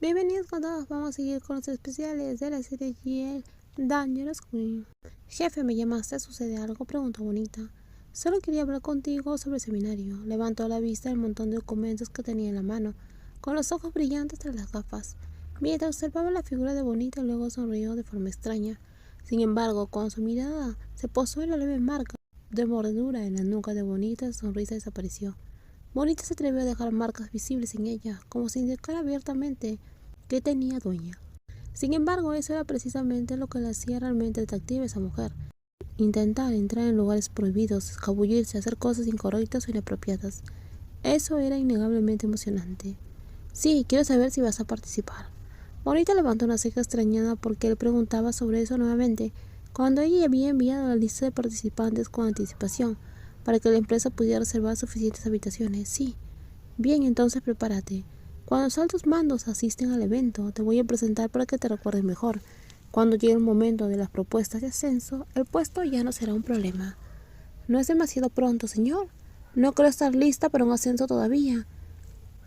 Bienvenidos con todos, vamos a seguir con los especiales de la serie GL Dangerous Queen. Jefe, ¿me llamaste? ¿Sucede algo? Preguntó Bonita. Solo quería hablar contigo sobre el seminario. Levantó a la vista el montón de documentos que tenía en la mano, con los ojos brillantes tras las gafas. Mientras observaba la figura de Bonita, luego sonrió de forma extraña. Sin embargo, cuando su mirada se posó en la leve marca de mordedura en la nuca de Bonita, sonrisa desapareció. Bonita se atrevió a dejar marcas visibles en ella, como si indicara abiertamente que tenía dueña. Sin embargo, eso era precisamente lo que le hacía realmente atractiva esa mujer. Intentar entrar en lugares prohibidos, escabullirse, hacer cosas incorrectas o inapropiadas. Eso era innegablemente emocionante. Sí, quiero saber si vas a participar. Bonita levantó una ceja extrañada porque él preguntaba sobre eso nuevamente, cuando ella había enviado la lista de participantes con anticipación, para que la empresa pudiera reservar suficientes habitaciones. Sí. Bien, entonces prepárate. Cuando los altos mandos asisten al evento, te voy a presentar para que te recuerdes mejor. Cuando llegue el momento de las propuestas de ascenso, el puesto ya no será un problema. No es demasiado pronto, señor. No creo estar lista para un ascenso todavía.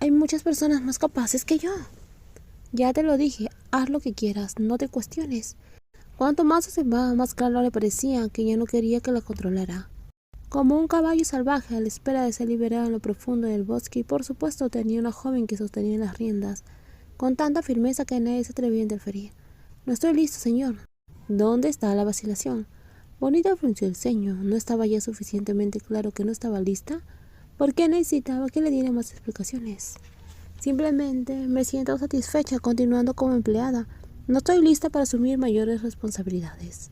Hay muchas personas más capaces que yo. Ya te lo dije, haz lo que quieras, no te cuestiones. Cuanto más se va, más claro le parecía que ya no quería que la controlara. Como un caballo salvaje a la espera de ser liberado en lo profundo del bosque, y por supuesto tenía una joven que sostenía las riendas, con tanta firmeza que nadie se atrevía a interferir. No estoy listo, señor. ¿Dónde está la vacilación? Bonita frunció el ceño. ¿No estaba ya suficientemente claro que no estaba lista? ¿Por qué necesitaba que le diera más explicaciones? Simplemente me siento satisfecha continuando como empleada. No estoy lista para asumir mayores responsabilidades.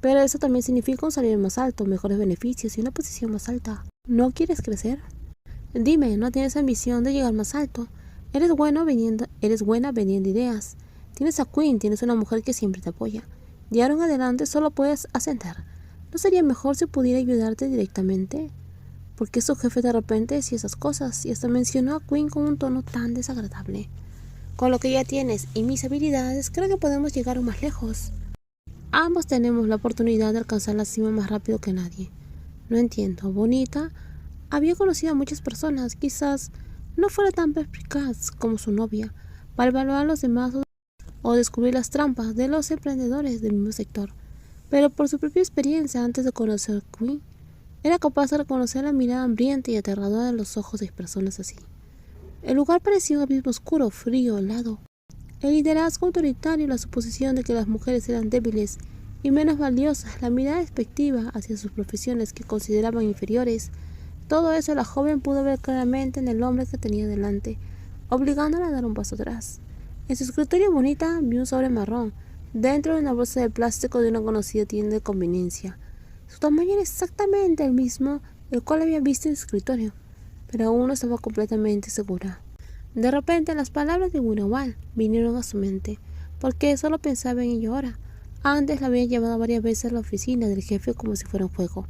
Pero eso también significa un salario más alto, mejores beneficios y una posición más alta. ¿No quieres crecer? Dime, ¿no tienes ambición de llegar más alto? Eres bueno vendiendo, eres buena vendiendo ideas. Tienes a Queen, tienes una mujer que siempre te apoya. De ahora en adelante solo puedes ascender. ¿No sería mejor si pudiera ayudarte directamente? ¿Por qué su jefe de repente decía esas cosas y hasta mencionó a Queen con un tono tan desagradable? Con lo que ya tienes y mis habilidades, creo que podemos llegar más lejos. Ambos tenemos la oportunidad de alcanzar la cima más rápido que nadie. No entiendo. Bonita había conocido a muchas personas, quizás no fuera tan perspicaz como su novia, para evaluar a los demás o descubrir las trampas de los emprendedores del mismo sector. Pero por su propia experiencia antes de conocer a Queen, era capaz de reconocer la mirada hambrienta y aterradora de los ojos de personas así. El lugar parecía un abismo oscuro, frío, helado, el liderazgo autoritario, la suposición de que las mujeres eran débiles y menos valiosas, la mirada despectiva hacia sus profesiones que consideraban inferiores, todo eso la joven pudo ver claramente en el hombre que tenía delante, obligándola a dar un paso atrás. En su escritorio bonita vio un sobre marrón, dentro de una bolsa de plástico de una conocida tienda de conveniencia. Su tamaño era exactamente el mismo el cual había visto en su escritorio, pero aún no estaba completamente segura. De repente las palabras de Winowal vinieron a su mente, porque solo pensaba en ello ahora. Antes la había llevado varias veces a la oficina del jefe como si fuera un juego.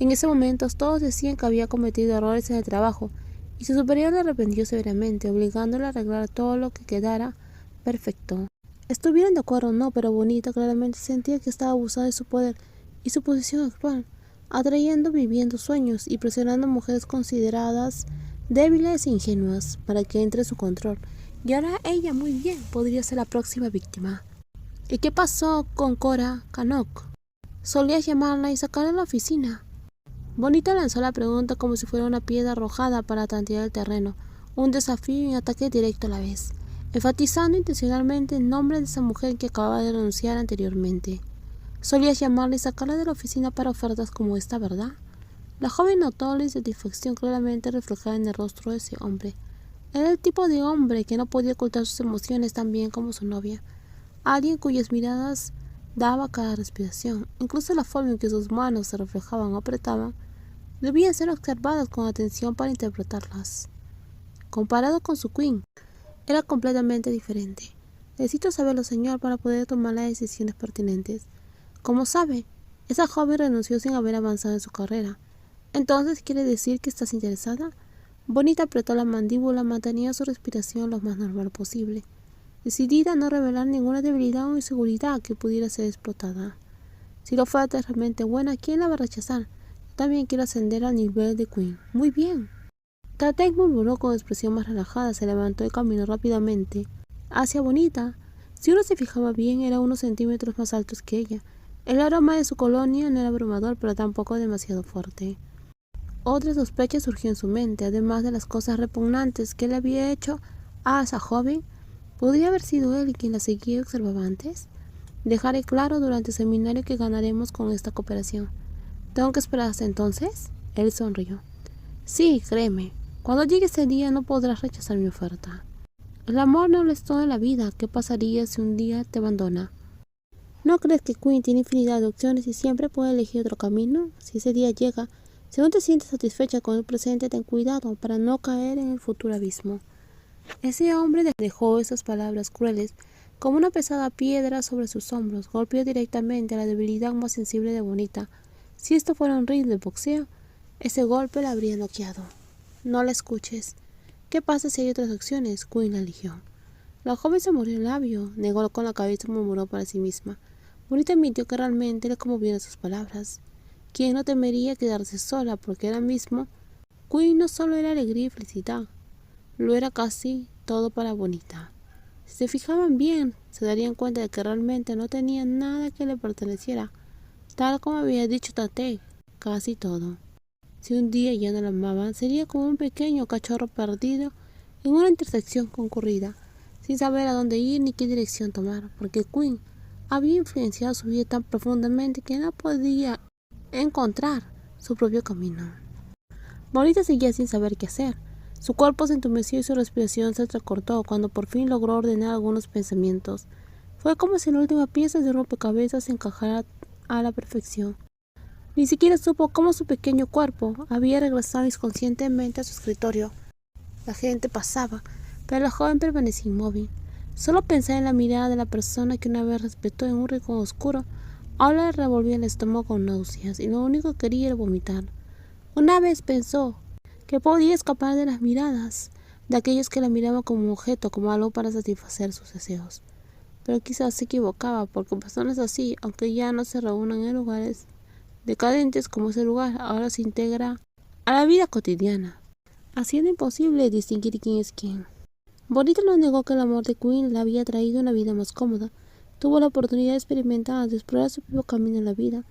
En ese momento todos decían que había cometido errores en el trabajo, y su superior le arrepintió severamente, obligándole a arreglar todo lo que quedara perfecto. Estuvieron de acuerdo o no, pero Bonita claramente sentía que estaba abusada de su poder y su posición actual, atrayendo, viviendo sueños y presionando mujeres consideradas débiles e ingenuas para que entre su control. Y ahora ella muy bien podría ser la próxima víctima. ¿Y qué pasó con Cora Canok? Solías llamarla y sacarla a la oficina. Bonita lanzó la pregunta como si fuera una piedra arrojada para tantear el terreno, un desafío y un ataque directo a la vez, enfatizando intencionalmente el nombre de esa mujer que acababa de renunciar anteriormente. Solías llamarla y sacarla de la oficina para ofertas como esta, ¿verdad? La joven notó la insatisfacción claramente reflejada en el rostro de ese hombre. Era el tipo de hombre que no podía ocultar sus emociones tan bien como su novia. Alguien cuyas miradas daba cada respiración, incluso la forma en que sus manos se reflejaban o apretaban, debían ser observadas con atención para interpretarlas. Comparado con su queen, era completamente diferente. Necesito saberlo, señor, para poder tomar las decisiones pertinentes. Como sabe, esa joven renunció sin haber avanzado en su carrera. Entonces, ¿quiere decir que estás interesada? Bonita apretó la mandíbula, mantenía su respiración lo más normal posible, decidida a no revelar ninguna debilidad o inseguridad que pudiera ser explotada. Si lo fuera realmente buena, ¿quién la va a rechazar? Yo también quiero ascender al nivel de Queen. Muy bien. Tatek murmuró con expresión más relajada, se levantó y caminó rápidamente hacia Bonita. Si uno se fijaba bien, era unos centímetros más altos que ella. El aroma de su colonia no era abrumador, pero tampoco demasiado fuerte. Otra sospecha surgió en su mente, además de las cosas repugnantes que le había hecho a esa joven. ¿Podría haber sido él quien la seguía y observaba antes? Dejaré claro durante el seminario que ganaremos con esta cooperación. ¿Tengo que esperar hasta entonces? Él sonrió. Sí, créeme. Cuando llegue ese día no podrás rechazar mi oferta. El amor no lo es todo la vida. ¿Qué pasaría si un día te abandona? ¿No crees que Quinn tiene infinidad de opciones y siempre puede elegir otro camino? Si ese día llega, si no te sientes satisfecha con el presente, ten cuidado para no caer en el futuro abismo. Ese hombre dejó esas palabras crueles como una pesada piedra sobre sus hombros, golpeó directamente a la debilidad más sensible de Bonita. Si esto fuera un ring de boxeo, ese golpe la habría noqueado. No la escuches. ¿Qué pasa si hay otras opciones? Queen la eligió. La joven se murió el labio, negó con la cabeza y murmuró para sí misma. Bonita admitió que realmente le conmovieron sus palabras. ¿Quién no temería quedarse sola? Porque ahora mismo Queen no solo era alegría y felicidad, lo era casi todo para Bonita. Si se fijaban bien, se darían cuenta de que realmente no tenía nada que le perteneciera, tal como había dicho Tate, casi todo. Si un día ya no la amaban, sería como un pequeño cachorro perdido en una intersección concurrida, sin saber a dónde ir ni qué dirección tomar, porque Quinn había influenciado su vida tan profundamente que no podía encontrar su propio camino. Bonita seguía sin saber qué hacer. Su cuerpo se entumeció y su respiración se entrecortó cuando por fin logró ordenar algunos pensamientos. Fue como si la última pieza de rompecabezas se encajara a la perfección. Ni siquiera supo cómo su pequeño cuerpo había regresado inconscientemente a su escritorio. La gente pasaba, pero la joven permanecía inmóvil. Solo pensaba en la mirada de la persona que una vez respetó en un rincón oscuro. Ahora le revolvía el estómago con náuseas y lo único que quería era vomitar. Una vez pensó que podía escapar de las miradas de aquellos que la miraban como objeto, como algo para satisfacer sus deseos. Pero quizás se equivocaba, porque personas así, aunque ya no se reúnan en lugares decadentes como ese lugar, ahora se integra a la vida cotidiana, haciendo imposible distinguir quién es quién. Bonita no negó que el amor de Queen le había traído una vida más cómoda. Tuvo la oportunidad de experimentar, de explorar su propio camino en la vida.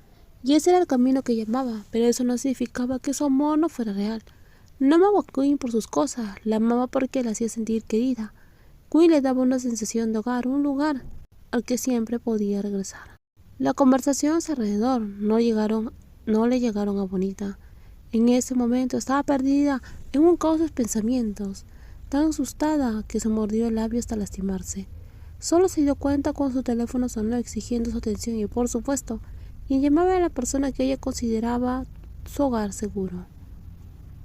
Y ese era el camino que llamaba, pero eso no significaba que su amor no fuera real. No amaba a Queen por sus cosas, la amaba porque la hacía sentir querida. Queen le daba una sensación de hogar, un lugar al que siempre podía regresar. La conversación alrededor no, llegaron, no le llegaron a Bonita. En ese momento estaba perdida en un caos de pensamientos, tan asustada que se mordió el labio hasta lastimarse. Solo se dio cuenta cuando su teléfono sonó exigiendo su atención y, por supuesto, quien llamaba a la persona que ella consideraba su hogar seguro.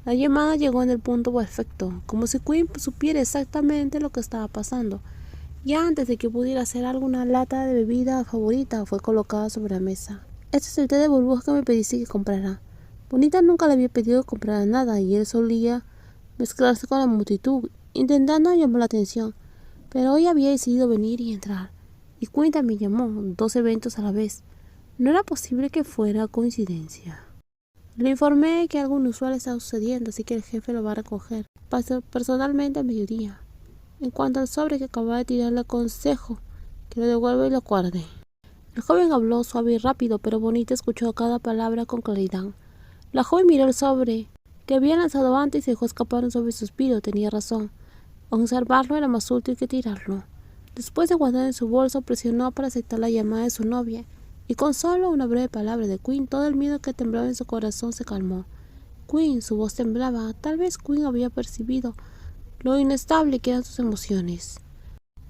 La llamada llegó en el punto perfecto, como si Quinn supiera exactamente lo que estaba pasando. Ya antes de que pudiera hacer alguna lata de bebida favorita fue colocada sobre la mesa. Este es el té de burbujas que me pediste que comprara. Bonita nunca le había pedido que comprara nada y él solía mezclarse con la multitud, intentando llamar la atención. Pero hoy había decidido venir y entrar. Y Quinn también llamó, dos eventos a la vez. No era posible que fuera coincidencia. Le informé que algo inusual estaba sucediendo, así que el jefe lo va a recoger. Pasó personalmente a mediodía. En cuanto al sobre que acababa de tirar, le aconsejo que lo devuelva y lo guarde. El joven habló suave y rápido, pero Bonita escuchó cada palabra con claridad. La joven miró el sobre que había lanzado antes y dejó escapar un suave suspiro. Tenía razón. Observarlo era más útil que tirarlo. Después de guardar en su bolso, presionó para aceptar la llamada de su novia y con solo una breve palabra de Quinn, todo el miedo que temblaba en su corazón se calmó. Quinn, su voz temblaba. Tal vez Quinn había percibido lo inestable que eran sus emociones.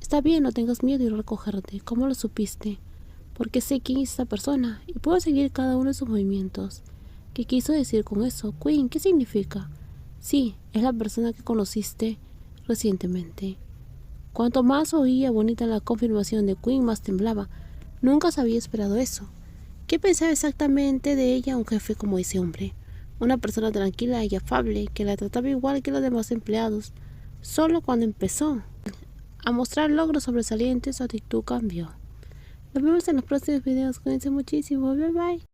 Está bien, no tengas miedo y recogerte. ¿Cómo lo supiste? Porque sé quién es esa persona y puedo seguir cada uno de sus movimientos. ¿Qué quiso decir con eso? Quinn, ¿qué significa? Sí, es la persona que conociste recientemente. Cuanto más oía bonita la confirmación de Quinn, más temblaba. Nunca se había esperado eso. ¿Qué pensaba exactamente de ella un jefe como ese hombre? Una persona tranquila y afable que la trataba igual que los demás empleados. Solo cuando empezó a mostrar logros sobresalientes su actitud cambió. Nos vemos en los próximos videos. Cuídense muchísimo. Bye bye.